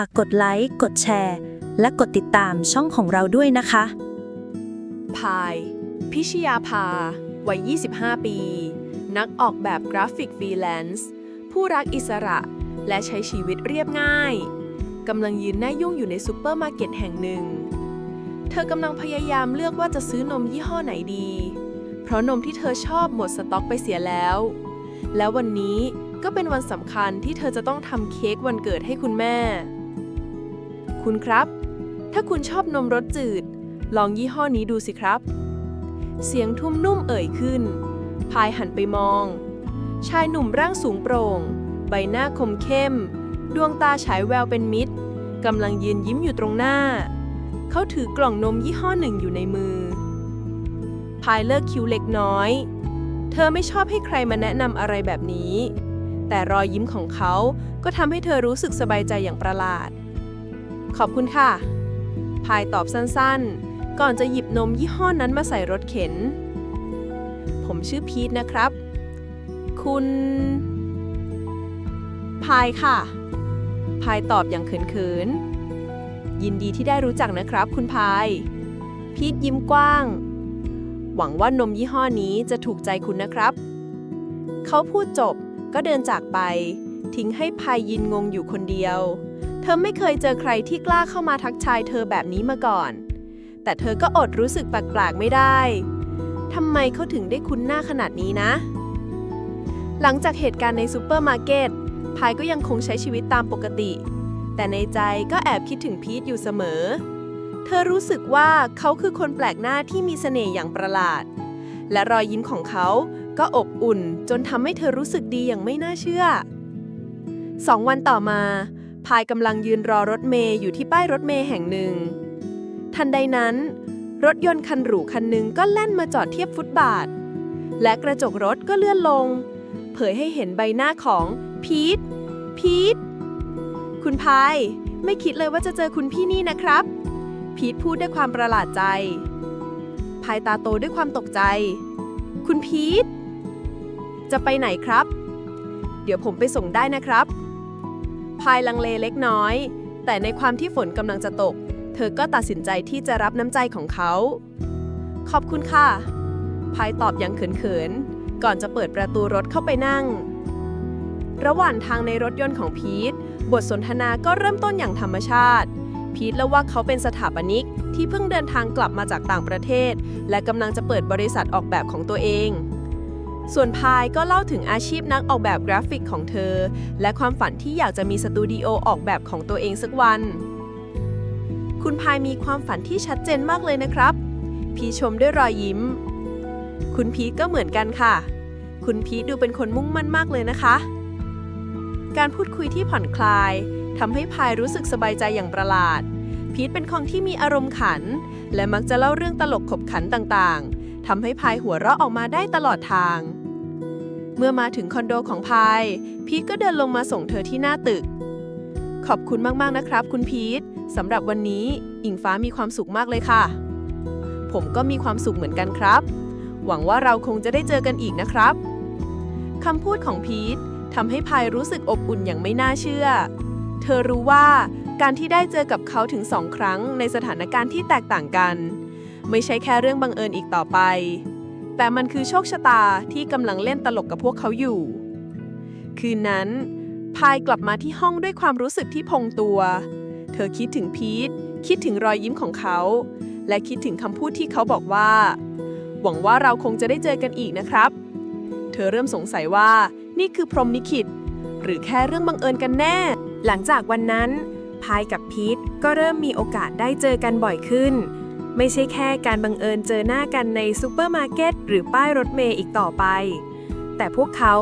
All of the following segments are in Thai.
ฝากกดไลค์ กดแชร์ และกดติดตามช่องของเราด้วยนะคะ พาย พิชยาภา วัย 25 ปี นักออกแบบกราฟิกฟรีแลนซ์ ผู้รักอิสระและใช้ชีวิตเรียบง่าย กำลังยืนหน้ายุ่งอยู่ในซูเปอร์มาร์เก็ตแห่งหนึ่ง เธอกำลังพยายามเลือกว่าจะซื้อนมยี่ห้อไหนดี เพราะนมที่เธอชอบหมดสต็อกไปเสียแล้ว แล้ววันนี้ก็เป็นวันสำคัญที่เธอจะต้องทำเค้กวันเกิดให้คุณแม่ คุณครับ ถ้าคุณชอบนมรสจืด ลองยี่ห้อนี้ดูสิครับ เสียงทุ่มนุ่มเอ่ยขึ้น พายหันไปมอง ชายหนุ่มร่างสูงโปร่ง ใบหน้าคมเข้ม ดวงตาฉายแววเป็นมิตรกำลังยืนยิ้มอยู่ตรงหน้า เขาถือกล่องนมยี่ห้อหนึ่งอยู่ในมือ พายเลิกคิ้วเล็กน้อย เธอไม่ชอบให้ใครมาแนะนำอะไรแบบนี้ แต่รอยยิ้มของเขาก็ทำให้เธอรู้สึกสบายใจอย่างประหลาด ขอบคุณค่ะ พายตอบสั้นๆ ก่อนจะหยิบนมยี่ห้อนั้นมาใส่รถเข็น ผมชื่อพีทนะครับ คุณ พายค่ะ พายตอบอย่างเขินๆ ยินดีที่ได้รู้จักนะครับ คุณพาย พีทยิ้มกว้าง หวังว่านมยี่ห้อนี้จะถูกใจคุณนะครับ เขาพูดจบก็เดินจากไป ทิ้งให้พายยินงงอยู่คนเดียว เธอไม่เคยเจอใครที่กล้าเข้ามาทักทายเธอแบบนี้มาก่อน แต่เธอก็อดรู้สึกแปลกๆไม่ได้ทำไมเขาถึงได้คุ้นหน้าขนาดนี้นะ หลังจากเหตุการณ์ในซูเปอร์มาร์เก็ต พายก็ยังคงใช้ชีวิตตามปกติ แต่ในใจก็แอบคิดถึงพีทอยู่เสมอ เธอรู้สึกว่าเขาคือคนแปลกหน้าที่มีเสน่ห์อย่างประหลาด และรอยยิ้มของเขาก็อบอุ่นจนทำให้เธอรู้สึกดีอย่างไม่น่าเชื่อสองวันต่อมา พายกำลังยืนรอรถเมย์อยู่ที่ป้ายรถเมย์แห่งหนึ่ง ทันใดนั้น รถยนต์คันหรูคันหนึ่งก็แล่นมาจอดเทียบฟุตบาท และกระจกรถก็เลื่อนลง เผยให้เห็นใบหน้าของพีทพีทคุณพาย ไม่คิดเลยว่าจะเจอคุณพี่นี่นะครับ พีทพูดด้วยความประหลาดใจ พายตาโตด้วยความตกใจ คุณพีทจะไปไหนครับ เดี๋ยวผมไปส่งได้นะครับ พายลังเลเล็กน้อย แต่ในความที่ฝนกำลังจะตก เธอก็ตัดสินใจที่จะรับน้ำใจของเขา ขอบคุณค่ะ พายตอบอย่างเขินๆ ก่อนจะเปิดประตูรถเข้าไปนั่ง ระหว่างทางในรถยนต์ของพีท บทสนทนาก็เริ่มต้นอย่างธรรมชาติ พีทเล่าว่าเขาเป็นสถาปนิกที่เพิ่งเดินทางกลับมาจากต่างประเทศ และกำลังจะเปิดบริษัทออกแบบของตัวเอง ส่วนพายก็เล่าถึงอาชีพนักออกแบบกราฟิกของเธอ และความฝันที่อยากจะมีสตูดิโอออกแบบของตัวเองสักวัน คุณพายมีความฝันที่ชัดเจนมากเลยนะครับ พีชมด้วยรอยยิ้ม คุณพีทก็เหมือนกันค่ะ คุณพีทดูเป็นคนมุ่งมั่นมากเลยนะคะ การพูดคุยที่ผ่อนคลายทำให้พายรู้สึกสบายใจอย่างประหลาด พีทเป็นคนที่มีอารมณ์ขัน และมักจะเล่าเรื่องตลกขบขันต่างๆทำให้พายหัวเราะออกมาได้ตลอดทาง เมื่อมาถึงคอนโดของพาย พีทก็เดินลงมาส่งเธอที่หน้าตึก ขอบคุณมาก ๆ นะครับ คุณพีทสำหรับวันนี้อิงฟ้ามีความสุขมากเลยค่ะ ผมก็มีความสุขเหมือนกันครับ หวังว่าเราคงจะได้เจอกันอีกนะครับคำพูดของพีททำให้พายรู้สึกอบอุ่นอย่างไม่น่าเชื่อ เธอรู้ว่าการที่ได้เจอกับเขาถึงสองครั้งในสถานการณ์ที่แตกต่างกัน ไม่ใช่แค่เรื่องบังเอิญอีกต่อไป แต่มันคือโชคชะตาที่กำลังเล่นตลกกับพวกเขาอยู่ คืนนั้น พายกลับมาที่ห้องด้วยความรู้สึกที่พงตัว เธอคิดถึงพีทคิดถึงรอยยิ้มของเขา และคิดถึงคำพูดที่เขาบอกว่า หวังว่าเราคงจะได้เจอกันอีกนะครับ เธอเริ่มสงสัยว่านี่คือพรหมลิขิตหรือแค่เรื่องบังเอิญกันแน่ หลังจากวันนั้น พายกับพีทก็เริ่มมีโอกาสได้เจอกันบ่อยขึ้น ไม่ใช่แค่การบังเอิญเจอหน้ากันในซูเปอร์มาร์เก็ตหรือป้ายรถเมย์อีกต่อไป แต่พวกเขา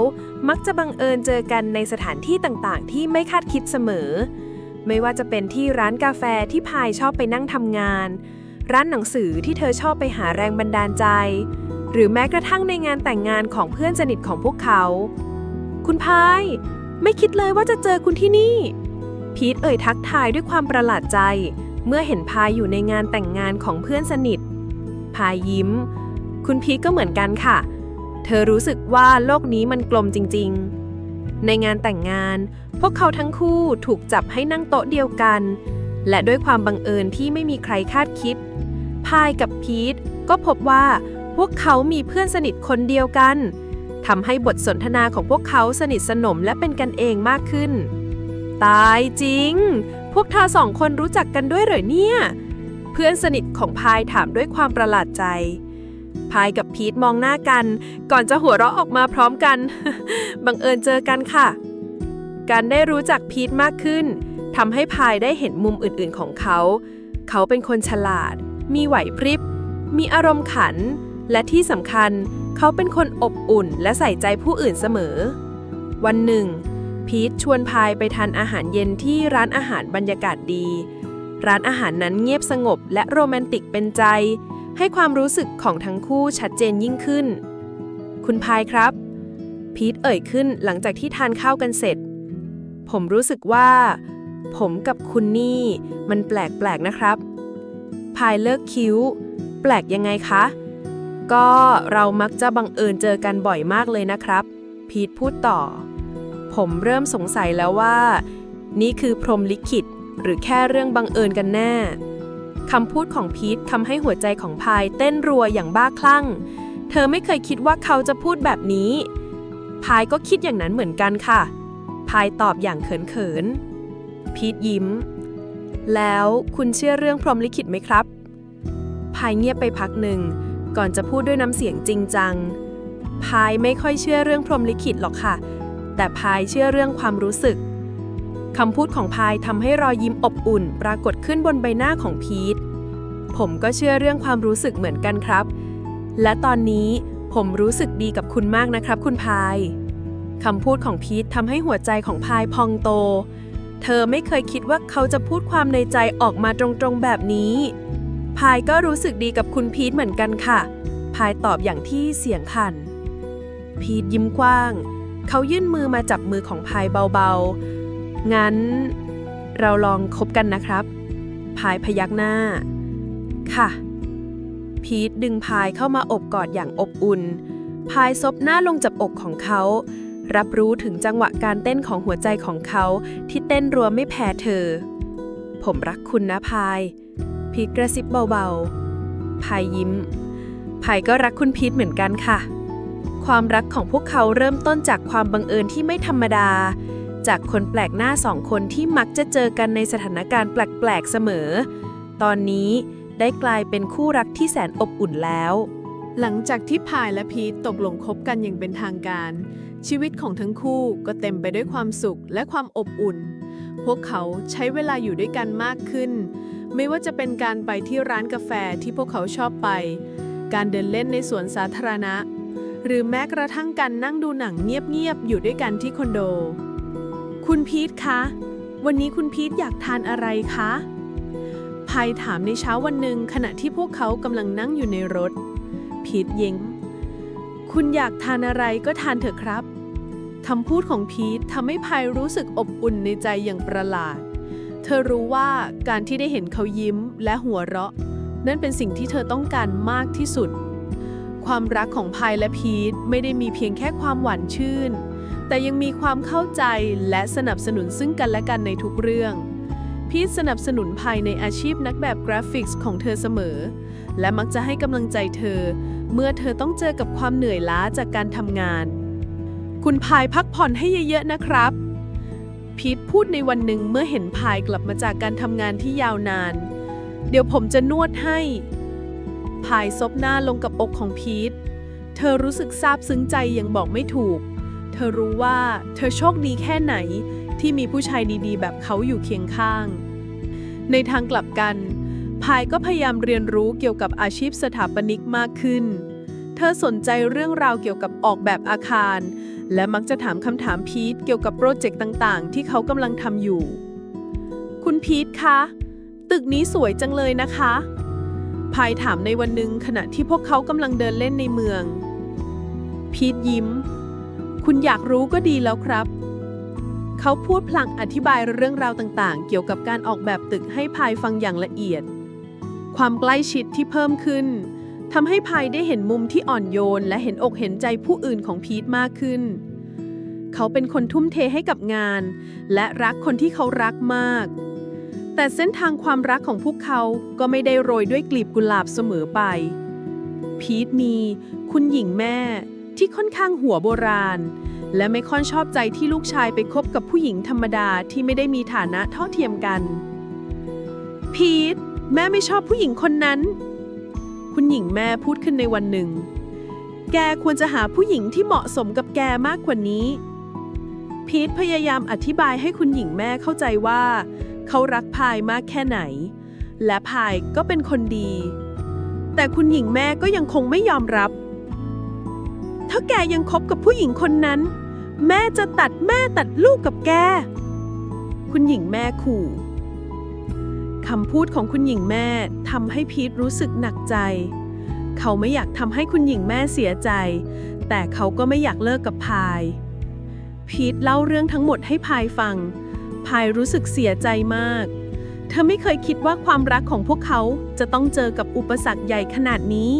มักจะบังเอิญเจอกันในสถานที่ต่างๆ ที่ไม่คาดคิดเสมอ ไม่ว่าจะเป็นที่ร้านกาแฟที่พายชอบไปนั่งทำงาน ร้านหนังสือที่เธอชอบไปหาแรงบันดาลใจ หรือแม้กระทั่งในงานแต่งงานของเพื่อนสนิทของพวกเขา คุณพาย ไม่คิดเลยว่าจะเจอคุณที่นี่ พีทเอ่ยทักทายด้วยความประหลาดใจ เมื่อเห็นพายอยู่ในงานแต่งงานของเพื่อนสนิท พายยิ้ม คุณพีทก็เหมือนกันค่ะ เธอรู้สึกว่าโลกนี้มันกลมจริง ๆ ในงานแต่งงาน พวกเขาทั้งคู่ถูกจับให้นั่งโต๊ะเดียวกัน และด้วยความบังเอิญที่ไม่มีใครคาดคิด พายกับพีทก็พบว่าพวกเขามีเพื่อนสนิทคนเดียวกันทำให้บทสนทนาของพวกเขาสนิทสนมและเป็นกันเองมากขึ้น ตายจริง พวกเธอสองคนรู้จักกันด้วยเหรอเนี่ย เพื่อนสนิทของพายถามด้วยความประหลาดใจ พายกับพีทมองหน้ากัน ก่อนจะหัวเราะออกมาพร้อมกัน บังเอิญเจอกันค่ะ การได้รู้จักพีทมากขึ้นทำให้พายได้เห็นมุมอื่นๆของเขา เขาเป็นคนฉลาด มีไหวพริบ มีอารมณ์ขัน และที่สำคัญ เขาเป็นคนอบอุ่นและใส่ใจผู้อื่นเสมอ วันหนึ่ง พีทชวนพายไปทานอาหารเย็นที่ร้านอาหารบรรยากาศดี ร้านอาหารนั้นเงียบสงบและโรแมนติกเป็นใจ ให้ความรู้สึกของทั้งคู่ชัดเจนยิ่งขึ้น คุณพายครับ พีทเอ่ยขึ้นหลังจากที่ทานข้าวกันเสร็จ ผมรู้สึกว่า ผมกับคุณนี่มันแปลกๆนะครับ พายเลิกคิ้ว แปลกยังไงคะ ก็เรามักจะบังเอิญเจอกันบ่อยมากเลยนะครับ พีทพูดต่อ ผมเริ่มสงสัยแล้วว่า นี่คือพรมลิขิต หรือแค่เรื่องบังเอิญกันแน่คำพูดของพีททำให้หัวใจของพายเต้นรัวอย่างบ้าคลั่ง เธอไม่เคยคิดว่าเขาจะพูดแบบนี้ พายก็คิดอย่างนั้นเหมือนกันค่ะ พายตอบอย่างเขินๆ พีทยิ้ม แล้วคุณเชื่อเรื่องพรมลิขิตไหมครับ พายเงียบไปพักหนึ่ง ก่อนจะพูดด้วยน้ำเสียงจริงจัง พายไม่ค่อยเชื่อเรื่องพรมลิขิตหรอกค่ะ แต่พายเชื่อเรื่องความรู้สึกคำพูดของพายทำให้รอยยิ้มอบอุ่น ปรากฏขึ้นบนใบหน้าของพีท ผมก็เชื่อเรื่องความรู้สึกเหมือนกันครับ และตอนนี้ผมรู้สึกดีกับคุณมากนะครับ คุณพายคำพูดของพีททำให้หัวใจของพายพองโต เธอไม่เคยคิดว่าเขาจะพูดความในใจออกมาตรงๆแบบนี้ พายก็รู้สึกดีกับคุณพีทเหมือนกันค่ะ พายตอบอย่างที่เสียงขัน พีทยิ้มกว้าง เขายื่นมือมาจับมือของพายเบาๆ งั้น เราลองคบกันนะครับพายพยักหน้า ค่ะ พีทดึงพายเข้ามาอบกอดอย่างอบอุ่น พายซบหน้าลงจับอกของเขา รับรู้ถึงจังหวะการเต้นของหัวใจของเขาที่เต้นรัวไม่แพ้เธอ ผมรักคุณนะพาย พีทกระซิบเบาๆ พายยิ้ม พายก็รักคุณพีทเหมือนกันค่ะ ความรักของพวกเขาเริ่มต้นจากความบังเอิญที่ไม่ธรรมดา จากคนแปลกหน้าสองคนที่มักจะเจอกันในสถานการณ์แปลก ๆ เสมอ ตอนนี้ได้กลายเป็นคู่รักที่แสนอบอุ่นแล้ว หลังจากที่พายและพีทตกลงคบกันอย่างเป็นทางการ ชีวิตของทั้งคู่ก็เต็มไปด้วยความสุขและความอบอุ่น พวกเขาใช้เวลาอยู่ด้วยกันมากขึ้น ไม่ว่าจะเป็นการไปที่ร้านกาแฟที่พวกเขาชอบไป การเดินเล่นในสวนสาธารณะ หรือแม้กระทั่งการนั่งดูหนังเงียบๆอยู่ด้วยกันที่คอนโด คุณพีทคะ วันนี้คุณพีทอยากทานอะไรคะพายถามในเช้าวันหนึ่งขณะที่พวกเขากำลังนั่งอยู่ในรถ พีทยิ้มคุณอยากทานอะไรก็ทานเถอะครับคำพูดของพีททำให้พายรู้สึกอบอุ่นในใจอย่างประหลาด เธอรู้ว่าการที่ได้เห็นเขายิ้มและหัวเราะ นั่นเป็นสิ่งที่เธอต้องการมากที่สุด ความรักของพายและพีทไม่ได้มีเพียงแค่ความหวานชื่น แต่ยังมีความเข้าใจและสนับสนุนซึ่งกันและกันในทุกเรื่อง พีทสนับสนุนพายในอาชีพนักแบบกราฟิกส์ของเธอเสมอ และมักจะให้กำลังใจเธอ เมื่อเธอต้องเจอกับความเหนื่อยล้าจากการทำงาน คุณพายพักผ่อนให้เยอะๆนะครับ พีทพูดในวันหนึ่งเมื่อเห็นพายกลับมาจากการทำงานที่ยาวนาน เดี๋ยวผมจะนวดให้ พายซบหน้าลงกับอกของพีท เธอรู้สึกซาบซึ้งใจอย่างบอกไม่ถูก เธอรู้ว่าเธอโชคดีแค่ไหนที่มีผู้ชายดีๆ แบบเขาอยู่เคียงข้าง ในทางกลับกัน พายก็พยายามเรียนรู้เกี่ยวกับอาชีพสถาปนิกมากขึ้น เธอสนใจเรื่องราวเกี่ยวกับออกแบบอาคาร และมักจะถามคำถามพีทเกี่ยวกับโปรเจกต์ต่างๆ ที่เขากำลังทำอยู่ คุณพีทคะ ตึกนี้สวยจังเลยนะคะ พายถามในวันหนึ่งขณะที่พวกเขากำลังเดินเล่นในเมือง พีทยิ้ม คุณอยากรู้ก็ดีแล้วครับ เขาพูดพลางอธิบายเรื่องราวต่างๆ เกี่ยวกับการออกแบบตึกให้พายฟังอย่างละเอียด ความใกล้ชิดที่เพิ่มขึ้นทำให้พายได้เห็นมุมที่อ่อนโยน และเห็นอกเห็นใจผู้อื่นของพีทมากขึ้น เขาเป็นคนทุ่มเทให้กับงาน และรักคนที่เขารักมาก แต่เส้นทางความรักของพวกเขาก็ไม่ได้โรยด้วยกลีบกุหลาบเสมอไป พีทมี คุณหญิงแม่ ที่ค่อนข้างหัวโบราณ และไม่ค่อนชอบใจที่ลูกชายไปคบกับผู้หญิงธรรมดาที่ไม่ได้มีฐานะเท่าเทียมกัน พีท แม่ไม่ชอบผู้หญิงคนนั้น คุณหญิงแม่พูดขึ้นในวันหนึ่ง แกควรจะหาผู้หญิงที่เหมาะสมกับแกมากกว่านี้ พีทพยายามอธิบายให้คุณหญิงแม่เข้าใจว่า เขารักพายมากแค่ไหน และพายก็เป็นคนดี แต่คุณหญิงแม่ก็ยังคงไม่ยอมรับ ถ้าแกยังคบกับผู้หญิงคนนั้น แม่จะตัดแม่ตัดลูกกับแก คุณหญิงแม่ขู่คำพูดของคุณหญิงแม่ทำให้พีทรู้สึกหนักใจ เขาไม่อยากทำให้คุณหญิงแม่เสียใจ แต่เขาก็ไม่อยากเลิกกับพาย พีทเล่าเรื่องทั้งหมดให้พายฟัง พายรู้สึกเสียใจมาก เธอไม่เคยคิดว่าความรักของพวกเขาจะต้องเจอกับอุปสรรคใหญ่ขนาดนี้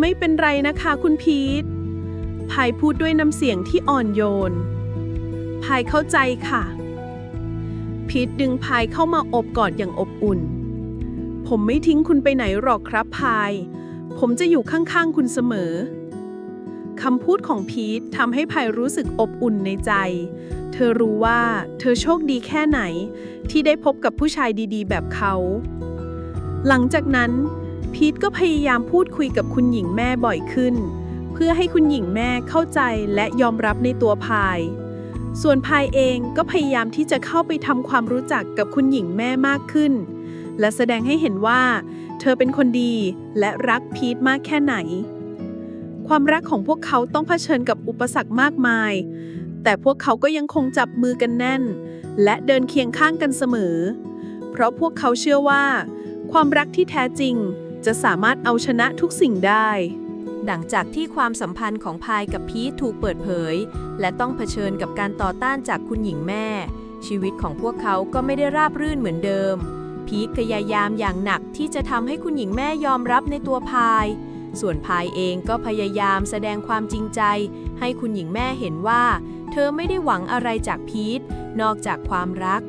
ไม่เป็นไรนะคะคุณพีทพายพูดด้วยน้ำเสียงที่อ่อนโยนพายเข้าใจค่ะ พีทดึงพายเข้ามาอบกอดอย่างอบอุ่น ผมไม่ทิ้งคุณไปไหนหรอกครับพาย ผมจะอยู่ข้างๆคุณเสมอ คำพูดของพีททำให้พายรู้สึกอบอุ่นในใจ เธอรู้ว่าเธอโชคดีแค่ไหน ที่ได้พบกับผู้ชายดีๆ แบบเขา หลังจากนั้น พีทก็พยายามพูดคุยกับคุณหญิงแม่บ่อยขึ้น เพื่อให้คุณหญิงแม่เข้าใจและยอมรับในตัวพาย ส่วนพายเองก็พยายามที่จะเข้าไปทำความรู้จักกับคุณหญิงแม่มากขึ้น และแสดงให้เห็นว่า เธอเป็นคนดีและรักพีทมากแค่ไหน ความรักของพวกเขาต้องเผชิญกับอุปสรรคมากมาย แต่พวกเขาก็ยังคงจับมือกันแน่น และเดินเคียงข้างกันเสมอ เพราะพวกเขาเชื่อว่า ความรักที่แท้จริงจะสามารถเอาชนะทุกสิ่งได้ดังจากที่ความสัมพันธ์ของพายกับพีทถูกเปิดเผย และต้องเผชิญกับการต่อต้านจากคุณหญิงแม่ ชีวิตของพวกเขาก็ไม่ได้ราบรื่นเหมือนเดิม พีทพยายามอย่างหนักที่จะทำให้คุณหญิงแม่ยอมรับในตัวพาย ส่วนพายเองก็พยายามแสดงความจริงใจ ให้คุณหญิงแม่เห็นว่า เธอไม่ได้หวังอะไรจากพีทนอกจากความรัก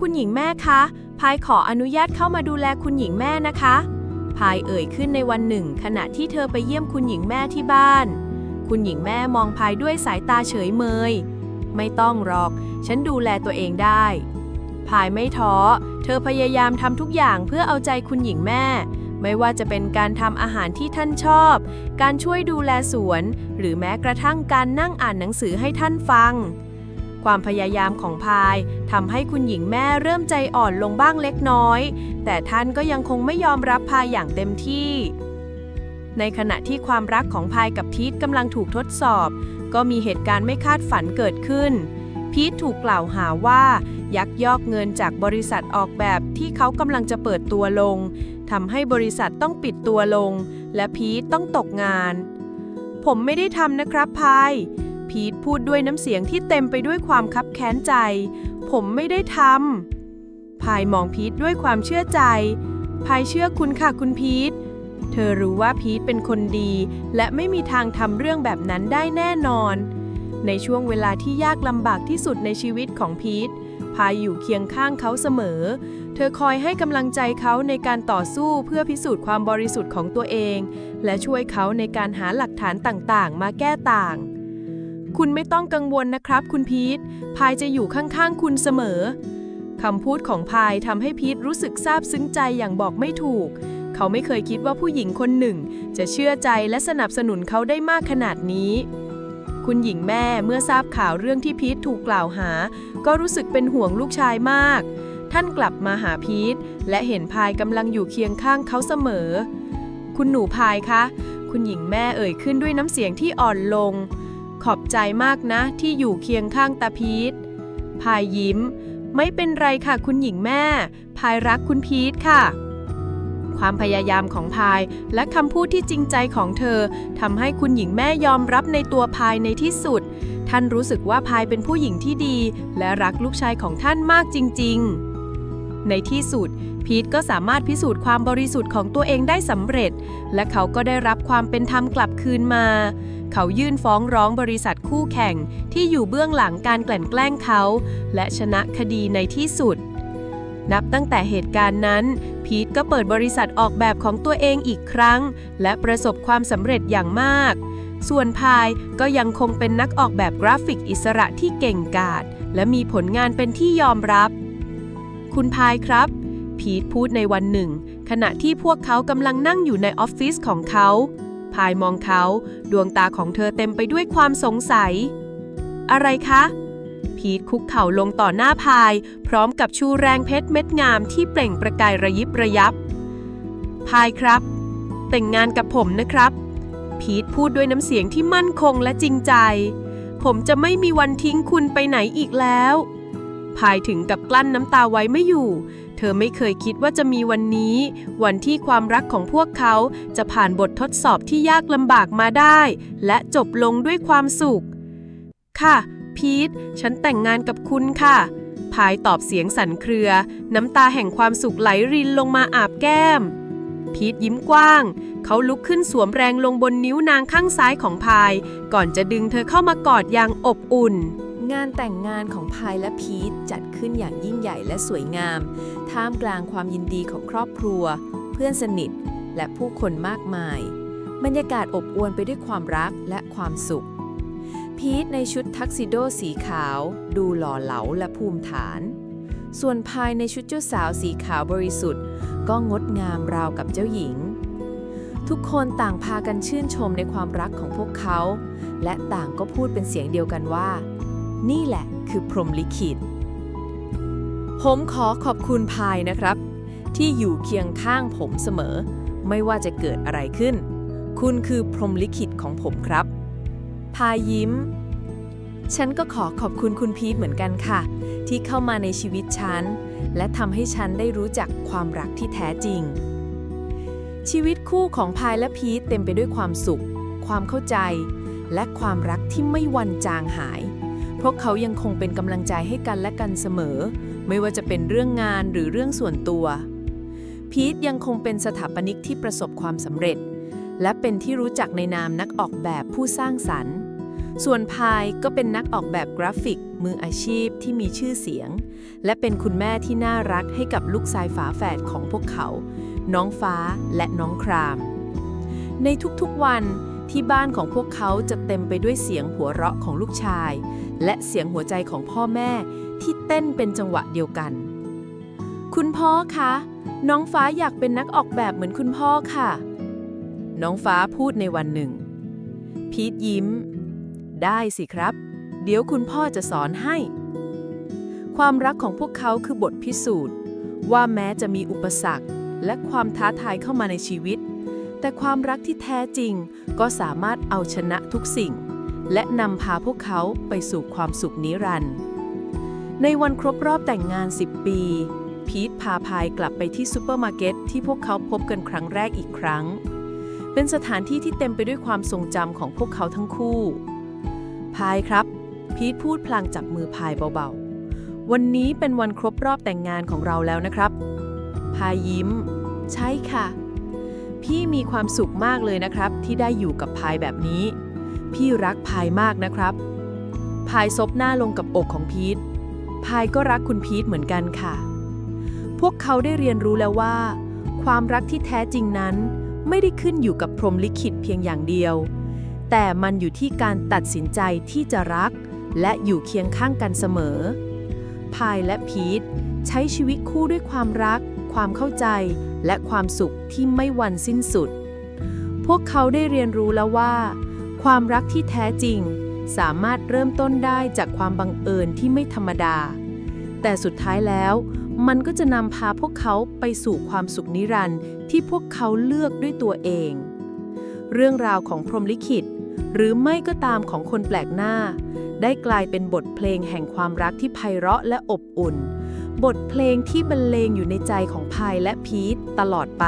คุณหญิงแม่คะพายขออนุญาตเข้ามาดูแลคุณหญิงแม่นะคะพายเอ่ยขึ้นในวันหนึ่ง ขณะที่เธอไปเยี่ยมคุณหญิงแม่ที่บ้าน คุณหญิงแม่มองพายด้วยสายตาเฉยเมย ไม่ต้องหรอก ฉันดูแลตัวเองได้พายไม่ท้อ เธอพยายามทำทุกอย่างเพื่อเอาใจคุณหญิงแม่ ไม่ว่าจะเป็นการทำอาหารที่ท่านชอบ การช่วยดูแลสวน หรือแม้กระทั่งการนั่งอ่านหนังสือให้ท่านฟัง ความพยายามของพายทำให้คุณหญิงแม่เริ่มใจอ่อนลงบ้างเล็กน้อย แต่ท่านก็ยังคงไม่ยอมรับพายอย่างเต็มที่ ในขณะที่ความรักของพายกับพีทกำลังถูกทดสอบ ก็มีเหตุการณ์ไม่คาดฝันเกิดขึ้นพีทถูกกล่าวหาว่า ยักยอกเงินจากบริษัทออกแบบที่เขากำลังจะเปิดตัวลง ทำให้บริษัทต้องปิดตัวลง และพีทต้องตกงาน ผมไม่ได้ทำนะครับพาย พีทพูดด้วยน้ำเสียงที่เต็มไปด้วยความคับแค้นใจ ผมไม่ได้ทำพายมองพีทด้วยความเชื่อใจพายเชื่อคุณค่ะคุณพีทเธอรู้ว่าพีทเป็นคนดี และไม่มีทางทำเรื่องแบบนั้นได้แน่นอน ในช่วงเวลาที่ยากลำบากที่สุดในชีวิตของพีทพายอยู่เคียงข้างเขาเสมอ เธอคอยให้กำลังใจเขาในการต่อสู้เพื่อพิสูจน์ความบริสุทธิ์ของตัวเอง และช่วยเขาในการหาหลักฐานต่างๆ มาแก้ต่าง คุณไม่ต้องกังวลนะครับ คุณพีทพายจะอยู่ข้างๆ คุณเสมอคำพูดของพายทำให้พีทรู้สึกซาบซึ้งใจอย่างบอกไม่ถูก เขาไม่เคยคิดว่าผู้หญิงคนหนึ่ง จะเชื่อใจและสนับสนุนเขาได้มากขนาดนี้คุณหญิงแม่เมื่อทราบข่าวเรื่องที่พีทถูกกล่าวหา ก็รู้สึกเป็นห่วงลูกชายมาก ท่านกลับมาหาพีทและเห็นพายกำลังอยู่เคียงข้างเขาเสมอ คุณหนูพายคะ คุณหญิงแม่เอ่ยขึ้นด้วยน้ำเสียงที่อ่อนลง ขอบใจมากนะที่อยู่เคียงข้างตาพีทพายยิ้ม ไม่เป็นไรค่ะคุณหญิงแม่ พายรักคุณพีทค่ะความพยายามของพายและคำพูดที่จริงใจของเธอทำให้คุณหญิงแม่ยอมรับในตัวพายในที่สุด ท่านรู้สึกว่าพายเป็นผู้หญิงที่ดี และรักลูกชายของท่านมากจริง ๆ ในที่สุด พีทก็สามารถพิสูจน์ความบริสุทธิ์ของตัวเองได้สำเร็จ และเขาก็ได้รับความเป็นธรรมกลับคืนมา เขายื่นฟ้องร้องบริษัทคู่แข่งที่อยู่เบื้องหลังการกลั่นแกล้งเขา และชนะคดีในที่สุด นับตั้งแต่เหตุการณ์นั้น พีทก็เปิดบริษัทออกแบบของตัวเองอีกครั้ง และประสบความสำเร็จอย่างมากส่วนพายก็ยังคงเป็นนักออกแบบกราฟิกอิสระที่เก่งกาจและมีผลงานเป็นที่ยอมรับ คุณพายครับ พีทพูดในวันหนึ่ง ขณะที่พวกเขากำลังนั่งอยู่ในออฟฟิศของเขา พายมองเขา ดวงตาของเธอเต็มไปด้วยความสงสัย อะไรคะ พีทคุกเข่าลงต่อหน้าพาย พร้อมกับชูแรงเพชรเม็ดงามที่เปล่งประกายระยิบระยับ พายครับ แต่งงานกับผมนะครับ พีทพูดด้วยน้ำเสียงที่มั่นคงและจริงใจ ผมจะไม่มีวันทิ้งคุณไปไหนอีกแล้ว พายถึงกับกลั้นน้ำตาไว้ไม่อยู่ เธอไม่เคยคิดว่าจะมีวันนี้ วันที่ความรักของพวกเขาจะผ่านบททดสอบที่ยากลำบากมาได้ และจบลงด้วยความสุข ค่ะ พีท ฉันแต่งงานกับคุณค่ะ พายตอบเสียงสั่นเครือ น้ำตาแห่งความสุขไหลรินลงมาอาบแก้ม พีทยิ้มกว้าง เขาลุกขึ้นสวมแรงลงบนนิ้วนางข้างซ้ายของพาย ก่อนจะดึงเธอเข้ามากอดอย่างอบอุ่น งานแต่งงานของพายและพีทจัดขึ้นอย่างยิ่งใหญ่และสวยงาม ท่ามกลางความยินดีของครอบครัว เพื่อนสนิท และผู้คนมากมาย บรรยากาศอบอวลไปด้วยความรักและความสุข พีทในชุดทักซิโดสีขาว ดูหล่อเหลาและภูมิฐาน ส่วนพายในชุดเจ้าสาวสีขาวบริสุทธิ์ ก็งดงามราวกับเจ้าหญิงทุกคนต่างพากันชื่นชมในความรักของพวกเขา และต่างก็พูดเป็นเสียงเดียวกันว่า นี่แหละคือพรมลิขิต ผมขอขอบคุณพายนะครับ ที่อยู่เคียงข้างผมเสมอ ไม่ว่าจะเกิดอะไรขึ้น คุณคือพรมลิขิตของผมครับ พายยิ้ม ฉันก็ขอขอบคุณคุณพีทเหมือนกันค่ะ ที่เข้ามาในชีวิตฉัน และทำให้ฉันได้รู้จักความรักที่แท้จริง ชีวิตคู่ของพายและพีทเต็มไปด้วยความสุข ความเข้าใจ และความรักที่ไม่วันจางหาย วกเขายังคงเป็นกำลังใจให้กันและกันเสมอ ไม่ว่าจะเป็นเรื่องงานหรือเรื่องส่วนตัว พีทยังคงเป็นสถาปนิกที่ประสบความสำเร็จ และเป็นที่รู้จักในนามนักออกแบบผู้สร้างสรรค์ ส่วนพายก็เป็นนักออกแบบกราฟิก มืออาชีพที่มีชื่อเสียง และเป็นคุณแม่ที่น่ารักให้กับลูกชายฝาแฝดของพวกเขา น้องฟ้าและน้องคราม ในทุกๆวันที่บ้านของพวกเขาจะเต็มไปด้วยเสียงหัวเราะของลูกชาย และเสียงหัวใจของพ่อแม่ที่เต้นเป็นจังหวะเดียวกัน คุณพ่อคะ น้องฟ้าอยากเป็นนักออกแบบเหมือนคุณพ่อค่ะ น้องฟ้าพูดในวันหนึ่ง พีทยิ้ม ได้สิครับ เดี๋ยวคุณพ่อจะสอนให้ ความรักของพวกเขาคือบทพิสูจน์ ว่าแม้จะมีอุปสรรคและความท้าทายเข้ามาในชีวิต แต่ความรักที่แท้จริงก็สามารถเอาชนะทุกสิ่ง และนำพาพวกเขาไปสู่ความสุขนิรันดร์ในวันครบรอบแต่งงาน 10 ปี พีทพาพายกลับไปที่ซูเปอร์มาร์เก็ตที่พวกเขาพบกันครั้งแรกอีกครั้ง เป็นสถานที่ที่เต็มไปด้วยความทรงจำของพวกเขาทั้งคู่ พายครับ พีทพูดพลางจับมือพายเบาๆ วันนี้เป็นวันครบรอบแต่งงานของเราแล้วนะครับ พายยิ้ม ใช่ค่ะ พี่มีความสุขมากเลยนะครับ ที่ได้อยู่กับพายแบบนี้ พี่รักพายมากนะครับ พายซบหน้าลงกับอกของพีท พายก็รักคุณพีทเหมือนกันค่ะ พวกเขาได้เรียนรู้แล้วว่า ความรักที่แท้จริงนั้น ไม่ได้ขึ้นอยู่กับพรหมลิขิตเพียงอย่างเดียว แต่มันอยู่ที่การตัดสินใจที่จะรัก และอยู่เคียงข้างกันเสมอ พายและพีทใช้ชีวิตคู่ด้วยความรัก ความเข้าใจ และความสุขที่ไม่วันสิ้นสุด พวกเขาได้เรียนรู้แล้วว่า ความรักที่แท้จริง สามารถเริ่มต้นได้จากความบังเอิญที่ไม่ธรรมดา แต่สุดท้ายแล้ว มันก็จะนำพาพวกเขาไปสู่ความสุขนิรันดร์ที่พวกเขาเลือกด้วยตัวเอง เรื่องราวของพรหมลิขิต หรือไม่ก็ตามของคนแปลกหน้า ได้กลายเป็นบทเพลงแห่งความรักที่ไพเราะและอบอุ่น บทเพลงที่บรรเลงอยู่ในใจของพายและพีทตลอดไป